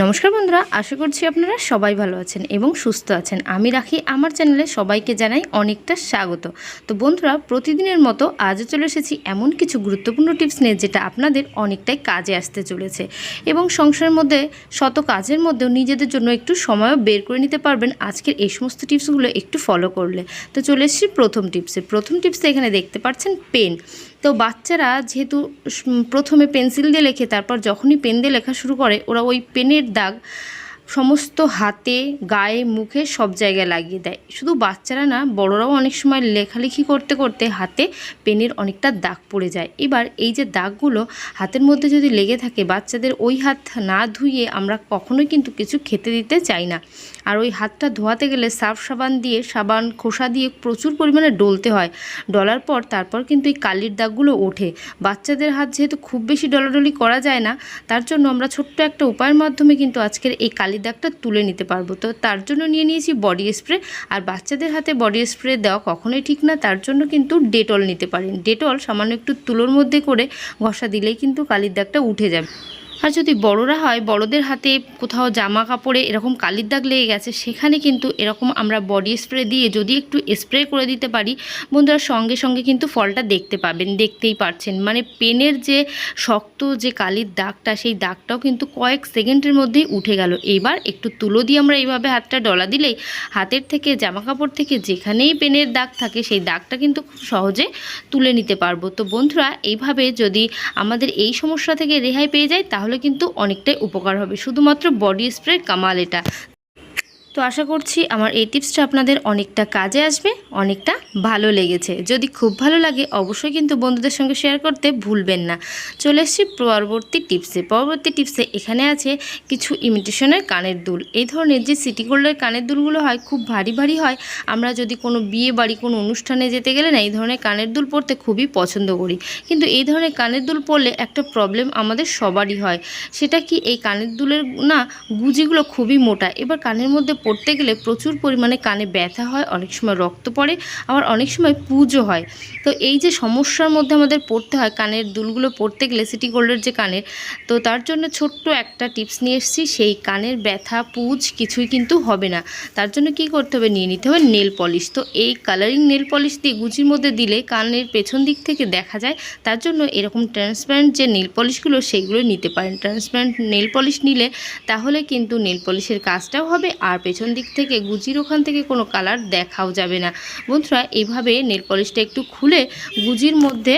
নমস্কার বন্ধুরা, আশা করছি আপনারা সবাই ভালো আছেন এবং সুস্থ আছেন। আমি রাখি, আমার চ্যানেলে সবাইকে জানাই অনেকটা স্বাগত। তো বন্ধুরা, প্রতিদিনের মতো আজও চলে এসেছি এমন কিছু গুরুত্বপূর্ণ টিপস নিয়ে যেটা আপনাদের অনেকটাই কাজে আসতে চলেছে এবং সংসারের মধ্যে, শত কাজের মধ্যেও নিজেদের জন্য একটু সময়ও বের করে নিতে পারবেন। আজকের এই সমস্ত টিপসগুলো একটু ফলো করলে। তো চলে এসেছি প্রথম টিপসে। প্রথম টিপসে এখানে দেখতে পাচ্ছেন পেন তো বাচ্চারা যেহেতু প্রথমে পেন্সিল দিয়ে লেখে, তারপর যখনই পেন দিয়ে লেখা শুরু করে, ওরা ওই পেনের দাগ সমস্ত হাতে, গায়ে, মুখে সব জায়গায় লাগিয়ে দেয়। শুধু বাচ্চারা না, বড়রাও অনেক সময় লেখালেখি করতে করতে হাতে পেনের অনেকটা দাগ পড়ে যায়। এবার এই যে দাগগুলো হাতের মধ্যে যদি লেগে থাকে, বাচ্চাদের ওই হাত না ধুইয়ে আমরা কখনোই কিন্তু কিছু খেতে দিতে চাই না। আর ওই হাতটা ধোয়াতে গেলে সার্ফ সাবান দিয়ে, সাবান খোসা দিয়ে প্রচুর পরিমাণে ডলতে হয়। ডলার পর তারপর কিন্তু এই কালির দাগগুলো ওঠে। বাচ্চাদের হাত যেহেতু খুব বেশি ডলাডলি করা যায় না, তার জন্য আমরা ছোট্ট একটা উপায়ের মাধ্যমে কিন্তু আজকের এই কালির দাগটা তুলে নিতে পারব। তো তার জন্য নিয়ে নিয়েছি বডি স্প্রে আর বাচ্চাদের হাতে বডি স্প্রে দেওয়া কখনোই ঠিক না। তার জন্য কিন্তু ডেটল নিতে পারেন। ডেটল সামান্য একটু তুলোর মধ্যে করে ঘষা দিলেই কিন্তু কালির দাগটা উঠে যাবে। আর যদি বড়রা হয়, বড়দের হাতে কোথাও জামা কাপড়ে এরকম কালির দাগ লেগে গেছে, সেখানে কিন্তু এরকম আমরা বডি স্প্রে দিয়ে যদি একটু স্প্রে করে দিতে পারি, বন্ধুরা সঙ্গে সঙ্গে কিন্তু ফলটা দেখতে পাবেন, দেখতেই পারছেন। মানে পেনের যে শক্ত যে কালির দাগটা, সেই দাগটাও কিন্তু কয়েক সেকেন্ডের মধ্যেই উঠে গেল। এবার একটু তুলো দিয়ে আমরা এইভাবে হাতটা ডলা দিলেই, হাতের থেকে জামা কাপড় থেকে যেখানেই পেনের দাগ থাকে, সেই দাগটা কিন্তু খুব সহজে তুলে নিতে পারব। তো বন্ধুরা, এইভাবে যদি আমাদের এই সমস্যা থেকে রেহাই পেয়ে যায়, তাহলে কিন্তু অনেকটাই উপকার হবে। শুধুমাত্র বডি স্প্রে কামাল এটা। তো আশা করছি আমার এই টিপসটা আপনাদের অনেকটা কাজে আসবে, অনেকটা ভালো লেগেছে। যদি খুব ভালো লাগে অবশ্যই কিন্তু বন্ধুদের সঙ্গে শেয়ার করতে ভুলবেন না। চলে এসেছি পরবর্তী টিপসে। পরবর্তী টিপসে এখানে আছে কিছু ইমিটেশনের কানের দুল। এই ধরনের যে সিটি গোল্ডের কানের দুলগুলো হয়, খুব ভারী ভারী হয়, আমরা যদি কোনো বিয়ে বাড়ি, কোনো অনুষ্ঠানে যেতে গেলে না, এই ধরনের কানের দুল পরতে খুবই পছন্দ করি। কিন্তু এই ধরনের কানের দুল পরলে একটা প্রবলেম আমাদের সবারই হয়। সেটা কি এই কানের দুলের না গুজিগুলো খুবই মোটা? এবার কানের মধ্যে পড়তে গেলে প্রচুর পরিমাণে কানে ব্যথা হয়, অনেক সময় রক্ত পড়ে, আবার অনেক সময় পুজো হয়। তো এই যে সমস্যার মধ্যে আমাদের পড়তে হয়, কানের দুলগুলো পড়তে গেলে সিটি গোল্ডের যে কানের, তো তার জন্য ছোট্ট একটা টিপস নিয়ে এসেছি, সেই কানের ব্যথা, পুজ কিছুই কিন্তু হবে না। তার জন্য কি করতে হবে, নিয়ে নিতে হবে নেল পলিশ। তো এই কালারিং নেল পলিশ দিয়ে গুজির মধ্যে দিলে কানের পেছন দিক থেকে দেখা যায়, তার জন্য এরকম ট্রান্সপারেন্ট যে নেল পলিশগুলো সেইগুলো নিতে পারেন। ট্রান্সপারেন্ট নেল পলিশ নিলে তাহলে কিন্তু নেল পলিশের কাজটাও হবে, আর পেছন দিক থেকে গুজির ওখান থেকে কোনো কালার দেখাও যাবে না। বন্ধুরা এইভাবে নেল পলিশটা একটু খুলে গুজির মধ্যে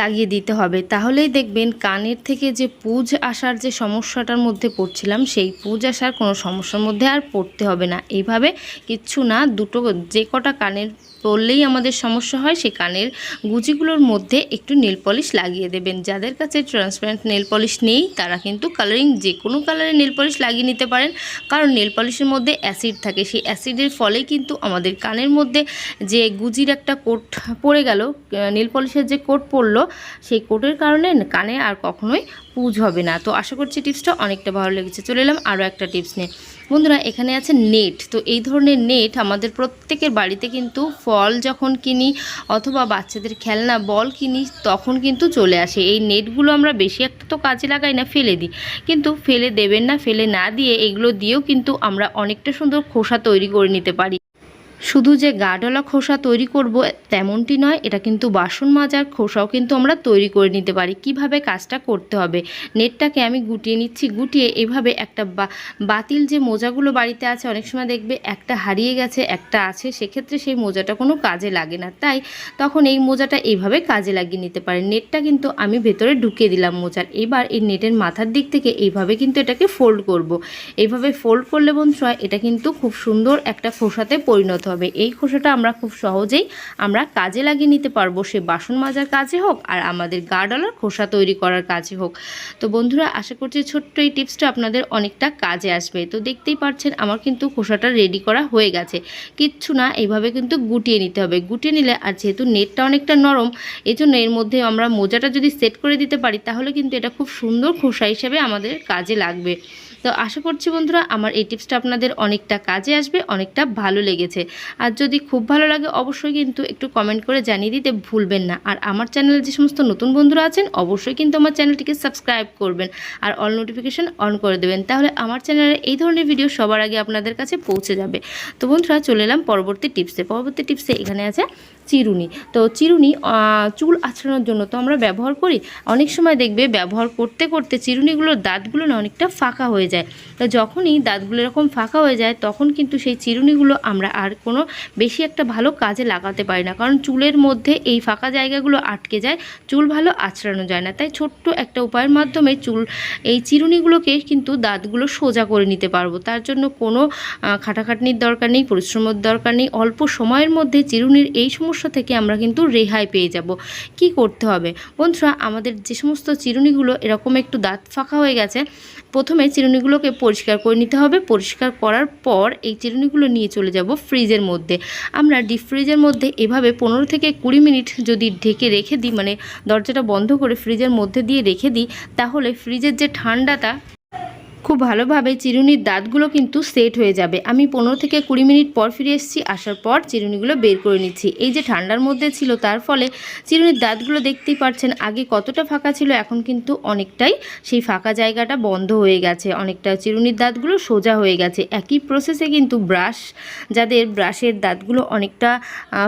লাগিয়ে দিতে হবে। তাহলেই দেখবেন কানের থেকে যে পুজ আসার যে সমস্যাটার মধ্যে পড়ছিলাম, সেই পুজ আসার কোনো সমস্যার মধ্যে আর পড়তে হবে না। এইভাবে কিচ্ছু না, দুটো যে কটা কানের পড়লেই আমাদের সমস্যা হয়, সে কানের গুজিগুলোর মধ্যে একটু নেল পলিশ লাগিয়ে দেবেন। যাদের কাছে ট্রান্সপারেন্ট নেল পলিশ নেই, তারা কিন্তু কালারিং যে কোনো কালারের নেল পলিশ লাগিয়ে নিতে পারেন। কারণ নেল পলিশের মধ্যে অ্যাসিড থাকে, সেই অ্যাসিডের ফলেই কিন্তু আমাদের কানের মধ্যে যে গুজির একটা কোট পড়ে গেল নেল পলিশের যে কোট পড়ল, সেই কোটের কারণে কানে আর কখনোই পুজ হবে না। তো আশা করছি টিপসটা অনেকটা ভালো লেগেছে। চলে এলাম আরও একটা টিপস নিয়ে। বন্ধুরা, এখানে আছে নেট। তো এই ধরনের নেট আমাদের প্রত্যেকের বাড়িতে কিন্তু ফল যখন কিনি অথবা বাচ্চাদের খেলনা, বল কিনি, তখন কিন্তু চলে আসে। এই নেটগুলো আমরা বেশি একটা তো কাজে লাগাই না, ফেলে দিই। কিন্তু ফেলে দেবেন না, ফেলে না দিয়ে এগুলো দিয়েও কিন্তু আমরা অনেকটা সুন্দর খোসা তৈরি করে নিতে পারি। শুধু যে গাডলা খোসা তৈরি করব তেমনটি নয়, এটা কিন্তু বাসন মাজার খোসাও কিন্তু আমরা তৈরি করে নিতে পারি। কীভাবে কাজটা করতে হবে? নেটটাকে আমি গুটিয়ে নিচ্ছি, গুটিয়ে এভাবে একটা বাতিল যে মোজাগুলো বাড়িতে আছে, অনেক সময় দেখবে একটা হারিয়ে গেছে, একটা আছে, সেক্ষেত্রে সেই মোজাটা কোনো কাজে লাগে না। তাই তখন এই মোজাটা এইভাবে কাজে লাগিয়ে নিতে পারে নেটটা কিন্তু আমি ভেতরে ঢুকিয়ে দিলাম মোজার। এবার এই নেটের মাথার দিক থেকে এইভাবে কিন্তু এটাকে ফোল্ড করব। এইভাবে ফোল্ড করলে বন্ধুরা, এটা কিন্তু খুব সুন্দর একটা খোসাতে পরিণত হবে এই খোসাটা আমরা খুব সহজেই আমরা কাজে লাগিয়ে নিতে পারব। সে বাসন মাজার কাজে হোক আর আমাদের গার্ডলার খোসা তৈরি করার কাজে হোক। তো বন্ধুরা, আশা করছি ছোট্ট এই টিপসটা আপনাদের অনেকটা কাজে আসবে। তো দেখতেই পাচ্ছেন, আমার কিন্তু খোসাটা রেডি করা হয়ে গেছে। কিচ্ছু না এইভাবে কিন্তু গুটিয়ে নিতে হবে। গুটিয়ে নিলে, আর যেহেতু নেটটা অনেকটা নরম এই জন্য এর মধ্যে আমরা মোজাটা যদি সেট করে দিতে পারি, তাহলে কিন্তু এটা খুব সুন্দর খোসা হিসেবে আমাদের কাজে লাগবে। তো আশা করছি বন্ধুরা আমার এই টিপসটা আপনাদের অনেকটা কাজে আসবে, অনেকটা ভালো লেগেছে। আর যদি খুব ভালো লাগে অবশ্যই কিন্তু একটু কমেন্ট করে জানিয়ে দিতে ভুলবেন না। আর আমার চ্যানেলে যে সমস্ত নতুন বন্ধুরা আছেন, অবশ্যই কিন্তু আমার চ্যানেলটিকে সাবস্ক্রাইব করবেন আর অল নোটিফিকেশান অন করে দেবেন। তাহলে আমার চ্যানেলে এই ধরনের ভিডিও সবার আগে আপনাদের কাছে পৌঁছে যাবে। তো বন্ধুরা চলে এলাম পরবর্তী টিপসে পরবর্তী টিপসে এখানে আছে চিরুনি। তো চিরুনি চুল আছড়ানোর জন্য তো আমরা ব্যবহার করি। অনেক সময় দেখবে ব্যবহার করতে করতে চিরুনিগুলোর দাঁতগুলো না অনেকটা ফাঁকা হয়ে যায়। তো যখনই দাঁতগুলো এরকম ফাঁকা হয়ে যায়, তখন কিন্তু সেই চিরুনিগুলো আমরা আর কোনো বেশি একটা ভালো কাজে লাগাতে পারি না। কারণ চুলের মধ্যে এই ফাঁকা জায়গাগুলো আটকে যায়, চুল ভালো আছড়ানো যায় না। তাই ছোট্ট একটা উপায়ের মাধ্যমে চুল, এই চিরুনিগুলোকে কিন্তু দাঁতগুলো সোজা করে নিতে পারব। তার জন্য কোনো খাটাখাটনির দরকার নেই, পরিশ্রমের দরকার নেই। অল্প সময়ের মধ্যে চিরুনির এই সমস্যা থেকে আমরা কিন্তু রেহাই পেয়ে যাব। কি করতে হবে? বন্ধুরা, আমাদের যে সমস্ত চিরুনিগুলো এরকম একটু দাঁত ফাঁকা হয়ে গেছে, প্রথমে চিরুনিগুলোকে পরিষ্কার করে নিতে হবে। পরিষ্কার করার পর এই চিরুনিগুলো নিয়ে চলে যাব ফ্রিজের মধ্যে। আমরা ডিপ ফ্রিজের মধ্যে এভাবে পনেরো থেকে কুড়ি মিনিট যদি ঢেকে রেখে দিই মানে দরজাটা বন্ধ করে ফ্রিজের মধ্যে দিয়ে রেখে দিই, তাহলে ফ্রিজের যে ঠান্ডাটা খুব ভালোভাবে চিরুনির দাঁতগুলো কিন্তু সেট হয়ে যাবে। আমি পনেরো থেকে কুড়ি মিনিট পর ফিরে এসেছি, আসার পর চিরুনিগুলো বের করে নিচ্ছি। এই যে ঠান্ডার মধ্যে ছিল, তার ফলে চিরুনির দাঁতগুলো দেখতেই পাচ্ছেন আগে কতটা ফাঁকা ছিল, এখন কিন্তু অনেকটাই সেই ফাঁকা জায়গাটা বন্ধ হয়ে গেছে। অনেকটা চিরুনির দাঁতগুলো সোজা হয়ে গেছে। একই প্রসেসে কিন্তু ব্রাশ যাদের ব্রাশের দাঁতগুলো অনেকটা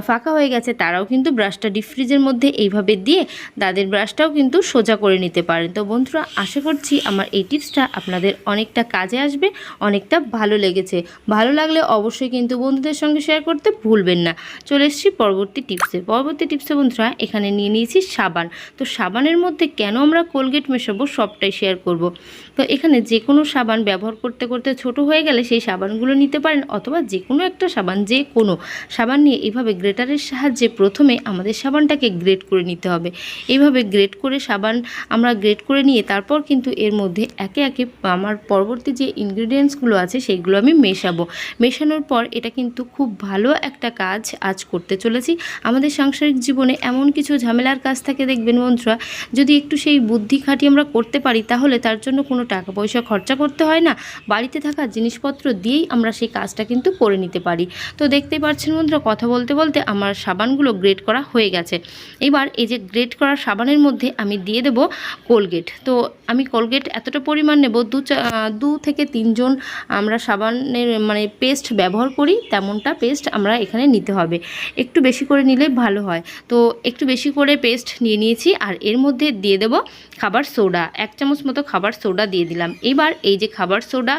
ফাঁকা হয়ে গেছে, তারাও কিন্তু ব্রাশটা ডিপ ফ্রিজের মধ্যে এইভাবে দিয়ে দাঁতের ব্রাশটাও কিন্তু সোজা করে নিতে পারেন। তো বন্ধুরা, আশা করছি আমার এই টিপসটা আপনাদের অনেকটা কাজে আসবে, অনেকটা ভালো লেগেছে। ভালো লাগলে অবশ্যই কিন্তু বন্ধুদের সঙ্গে শেয়ার করতে ভুলবেন না। চলে এসেছি পরবর্তী টিপসে পরবর্তী টিপসে বন্ধুরা, এখানে নিয়ে নিয়েছি সাবান। তো সাবানের মধ্যে কেন আমরা কোলগেট মেশাবো সবটাই শেয়ার করব। তো এখানে যে কোনো সাবান ব্যবহার করতে করতে ছোট হয়ে গেলে সেই সাবানগুলো নিতে পারেন অথবা যে কোনো একটা সাবান যে কোনো সাবান নিয়ে এইভাবে গ্রেটারের সাহায্যে প্রথমে আমাদের সাবানটাকে গ্রেট করে নিতে হবে। এইভাবে গ্রেট করে সাবান আমরা গ্রেট করে নিয়ে তারপর কিন্তু এর মধ্যে একে একে আমার পরবর্তী যে ইনগ্রিডিয়েন্টসগুলো আছে সেইগুলো আমি মেশাবো। মেশানোর পর এটা কিন্তু খুব ভালো একটা কাজ আজ করতে চলেছি। আমাদের সাংসারিক জীবনে এমন কিছু ঝামেলার কাজ থাকে দেখবেন বন্ধুরা, যদি একটু সেই বুদ্ধি খাটিয়ে আমরা করতে পারি তাহলে তার জন্য কোনো টাকা পয়সা খরচা করতে হয় না। বাড়িতে থাকা জিনিসপত্র দিয়েই আমরা সেই কাজটা কিন্তু করে নিতে পারি। তো দেখতেই পাচ্ছেন বন্ধুরা, কথা বলতে বলতে আমার সাবানগুলো গ্রেড করা হয়ে গেছে। এবার এই যে গ্রেড করা সাবানের মধ্যে আমি দিয়ে দেব কোলগেট। তো আমি কোলগেট এতটা পরিমাণ নেব, দু দু থেকে তিনজন আমরা সাবানের মানে পেস্ট ব্যবহার করি, তেমনটা পেস্ট আমরা এখানে নিতে হবে। একটু বেশি করে নিলে ভালো হয়। তো একটু বেশি করে পেস্ট নিয়ে নিয়েছি আর এর মধ্যে দিয়ে দেব খাবার সোডা। এক চামচ মতো খাবার সোডা দিয়ে দিলাম। এবার এই যে খাবার সোডা,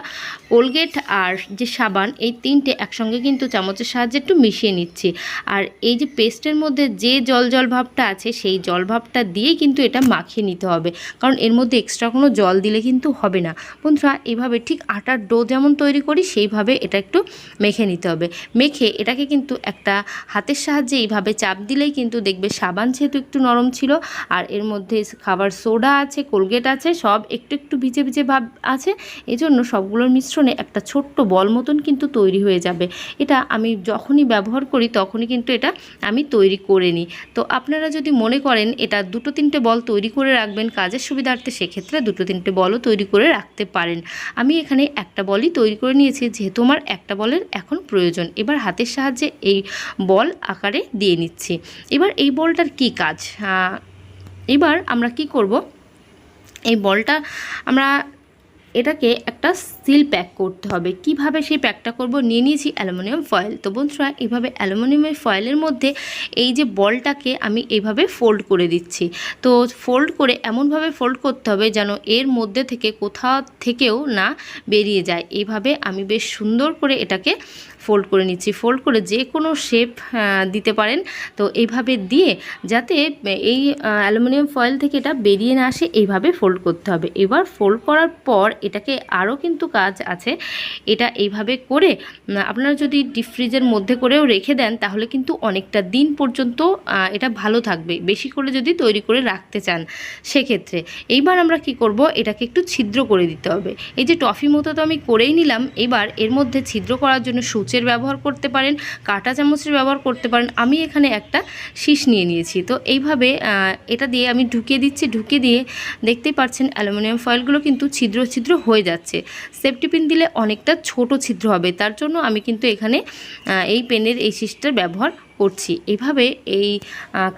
কোলগেট আর যে সাবান, এই তিনটে একসঙ্গে কিন্তু চামচের সাহায্যে একটু মিশিয়ে নিচ্ছি। আর এই যে পেস্টের মধ্যে যে জল জল ভাবটা আছে, সেই জল ভাবটা দিয়েই কিন্তু এটা মাখিয়ে নিতে হবে। কারণ এর মধ্যে এক্সট্রা কোনো জল দিলে কিন্তু হবে না। বন্ধুরা, এভাবে ঠিক আটার ডো যেমন তৈরি করি, সেইভাবে এটা একটু মেখে নিতে হবে। মেখে এটাকে কিন্তু একটা হাতের সাহায্যে এইভাবে চাপ দিলেই কিন্তু দেখবে সাবান যেহেতু একটু নরম ছিল, আর এর মধ্যে খাবার সোডা আছে, কোলগেট আছে, সব একটু একটু ভিজে ভিজে ভাব আছে, এজন্য সবগুলোর মিশ্রণে একটা ছোট্ট বল মতন কিন্তু তৈরি হয়ে যাবে। এটা আমি যখনই ব্যবহার করি, তখনই কিন্তু এটা আমি তৈরি করে নিই। তো আপনারা যদি মনে করেন এটা দুটো তিনটে বল তৈরি করে রাখবেন কাজের সুবিধার্থে, সেক্ষেত্রে দুটো তিনটে বলও তৈরি করে রাখতে পারেন। আমি এখানে একটা বলই তৈরি করে নিয়েছি, যেহেতু আমার একটা বলের এখন প্রয়োজন। এবার হাতের সাহায্যে এই বল আকারে দিয়ে নিচ্ছি। এবার এই বলটার কি কাজ? এবার আমরা কি করব? এই বলটা আমরা এটাকে একটা সিল প্যাক করতে হবে। কীভাবে সেই প্যাকটা করব? নিয়ে নিয়েছি অ্যালুমিনিয়াম ফয়েল। তো বন্ধুরা এইভাবে অ্যালুমিনিয়ামের ফয়েলের মধ্যে এই যে বলটাকে আমি এইভাবে ফোল্ড করে দিচ্ছি। তো ফোল্ড করে এমনভাবে ফোল্ড করতে হবে যেন এর মধ্যে থেকে কোথাও থেকেও না বেরিয়ে যায়। এইভাবে আমি বেশ সুন্দর করে এটাকে ফোল্ড করে নিচ্ছি। ফোল্ড করে যে কোনো শেপ দিতে পারেন। তো এইভাবে দিয়ে যাতে এই অ্যালুমিনিয়াম ফয়েল থেকে এটা বেরিয়ে না আসে, এইভাবে ফোল্ড করতে হবে। এবার ফোল্ড করার পর এটাকে আরও কিন্তু কাজ আছে। এটা এইভাবে করে আপনারা যদি ডিপ ফ্রিজের মধ্যে করেও রেখে দেন, তাহলে কিন্তু অনেকটা দিন পর্যন্ত এটা ভালো থাকবে। বেশি করে যদি তৈরি করে রাখতে চান, সেক্ষেত্রে। এইবার আমরা কি করব, এটাকে একটু ছিদ্র করে দিতে হবে। এই যে টফি মতো তো আমি করেই নিলাম, এবার এর মধ্যে ছিদ্র করার জন্য সুচ চামচের ব্যবহার করতে পারেন, কাঁটা চামচের ব্যবহার করতে পারেন। আমি এখানে একটা শীষ নিয়ে নিয়েছি। তো এইভাবে এটা দিয়ে আমি ঢুকিয়ে দিচ্ছি। ঢুকিয়ে দিয়ে দেখতেই পাচ্ছেন অ্যালুমিনিয়াম ফয়েলগুলো কিন্তু ছিদ্র ছিদ্র হয়ে যাচ্ছে। সেফটি পিন দিলে অনেকটা ছোট ছিদ্র হবে। তার জন্য আমি কিন্তু এখানে এই পেনের, এই শীষটার ব্যবহার করছি। এভাবে এই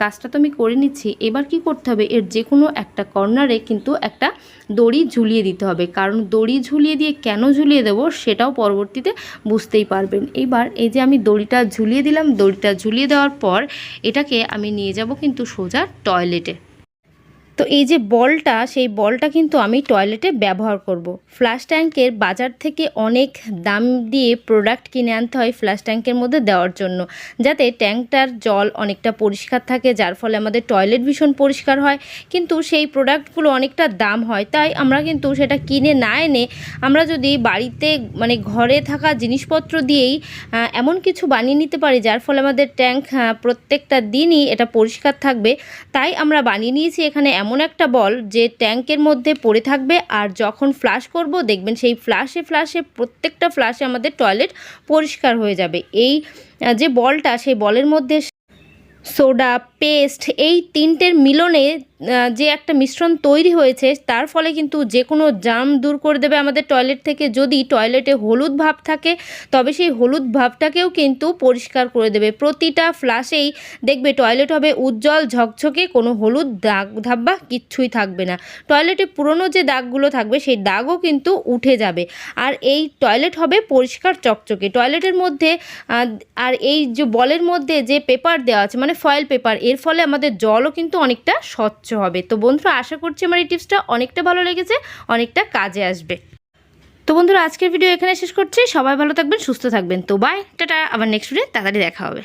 কাজটা তো আমি করে নিচ্ছি। এবার কি করতে হবে? এর যে কোনো একটা কর্নারে কিন্তু একটা দড়ি ঝুলিয়ে দিতে হবে। কারণ দড়ি ঝুলিয়ে দিয়ে কেন ঝুলিয়ে দেব সেটাও পরবর্তীতে বুঝতেই পারবেন। এবার এই যে আমি দড়িটা ঝুলিয়ে দিলাম, দড়িটা ঝুলিয়ে দেওয়ার পর এটাকে আমি নিয়ে যাব কিন্তু সোজা টয়লেটে তো এই যে বলটা, সেই বলটা কিন্তু আমি টয়লেটে ব্যবহার করব। ফ্লাশ ট্যাঙ্কের বাজার থেকে অনেক দাম দিয়ে প্রোডাক্ট কিনে আনতে হয় ফ্লাশ ট্যাঙ্কের মধ্যে দেওয়ার জন্য। যাতে ট্যাঙ্কটার জল অনেকটা পরিষ্কার থাকে, যার ফলে আমাদের টয়লেট ভীষণ পরিষ্কার হয়। কিন্তু সেই প্রোডাক্টগুলো অনেকটা দাম হয়, তাই আমরা কিন্তু সেটা কিনে না এনে আমরা যদি বাড়িতে মানে ঘরে থাকা জিনিসপত্র দিয়েই এমন কিছু বানিয়ে নিতে পারি, যার ফলে আমাদের ট্যাঙ্ক প্রত্যেকটা দিনই এটা পরিষ্কার থাকবে। তাই আমরা বানিয়ে নিয়েছি এখানে এমন একটা বল যে ট্যাঙ্কের মধ্যে পড়ে থাকবে আর যখন ফ্লাশ করব, দেখবেন সেই ফ্লাশে ফ্লাশে প্রত্যেকটা ফ্লাশে আমাদের টয়লেট পরিষ্কার হয়ে যাবে। এই যে বলটা, সেই বলের মধ্যে সোডা পেস্ট এই তিনটের মিলনে যে একটা মিশ্রণ তৈরি হয়েছে, তার ফলে কিন্তু যে কোনো জাম দূর করে দেবে আমাদের টয়লেট থেকে। যদি টয়লেটে হলুদ ভাব থাকে, তবে সেই হলুদ ভাবটাকেও কিন্তু পরিষ্কার করে দেবে। প্রতিটা ফ্লাশেই দেখবে টয়লেট হবে উজ্জ্বল, ঝকঝকে, কোনো হলুদ দাগ ধাব্বা কিচ্ছুই থাকবে না। টয়লেটে পুরনো যে দাগগুলো থাকবে, সেই দাগও কিন্তু উঠে যাবে। আর এই টয়লেট হবে পরিষ্কার চকচকে। টয়লেটের মধ্যে আর এই যে বলের মধ্যে যে পেপার দেওয়া আছে মানে ফয়েল পেপার এর ফলে আমাদের জলও কিন্তু অনেকটা স্বচ্ছ হবে। তো বন্ধুরা, আশা করছি আমার এই টিপসটা অনেকটা ভালো লেগেছে, অনেকটা কাজে আসবে। তো বন্ধুরা, আজকের ভিডিও এখানে শেষ করছি। সবাই ভালো থাকবেন, সুস্থ থাকবেন। তো বাই টাটা। আবার নেক্সট ভিডিও তাড়াতাড়ি দেখা হবে।